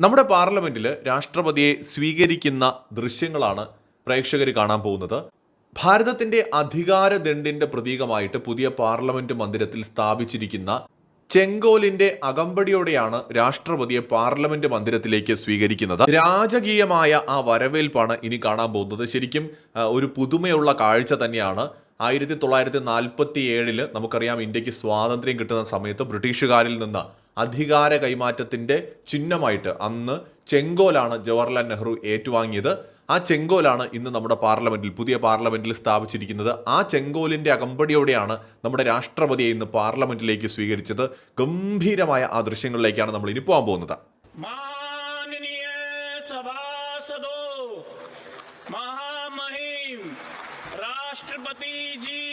നമ്മുടെ പാർലമെന്റിൽ രാഷ്ട്രപതിയെ സ്വീകരിക്കുന്ന ദൃശ്യങ്ങളാണ് പ്രേക്ഷകർ കാണാൻ പോകുന്നത്. ഭാരതത്തിന്റെ അധികാര ദണ്ഡിന്റെ പ്രതീകമായിട്ട് പുതിയ പാർലമെന്റ് മന്ദിരത്തിൽ സ്ഥാപിച്ചിരിക്കുന്ന ചെങ്കോലിന്റെ അകമ്പടിയോടെയാണ് രാഷ്ട്രപതിയെ പാർലമെന്റ് മന്ദിരത്തിലേക്ക് സ്വീകരിക്കുന്നത്. രാജകീയമായ ആ വരവേൽപ്പാണ് ഇനി കാണാൻ പോകുന്നത്. ശരിക്കും ഒരു പുതുമയുള്ള കാഴ്ച തന്നെയാണ്. ആയിരത്തി തൊള്ളായിരത്തി നാൽപ്പത്തി ഏഴിൽ നമുക്കറിയാം ഇന്ത്യയ്ക്ക് സ്വാതന്ത്ര്യം കിട്ടുന്ന സമയത്ത് ബ്രിട്ടീഷുകാരിൽ നിന്ന് അധികാര കൈമാറ്റത്തിന്റെ ചിഹ്നമായിട്ട് അന്ന് ചെങ്കോലാണ് ജവഹർലാൽ നെഹ്റു ഏറ്റുവാങ്ങിയത്. ആ ചെങ്കോലാണ് ഇന്ന് നമ്മുടെ പാർലമെന്റിൽ പുതിയ പാർലമെന്റിൽ സ്ഥാപിച്ചിരിക്കുന്നത്. ആ ചെങ്കോലിന്റെ അകമ്പടിയോടെയാണ് നമ്മുടെ രാഷ്ട്രപതിയെ ഇന്ന് പാർലമെന്റിലേക്ക് സ്വീകരിച്ചത്. ഗംഭീരമായ ആ ദൃശ്യങ്ങളിലേക്കാണ് നമ്മൾ ഇനി പോകാൻ പോകുന്നത്. രാഷ്ട്രപതി ജി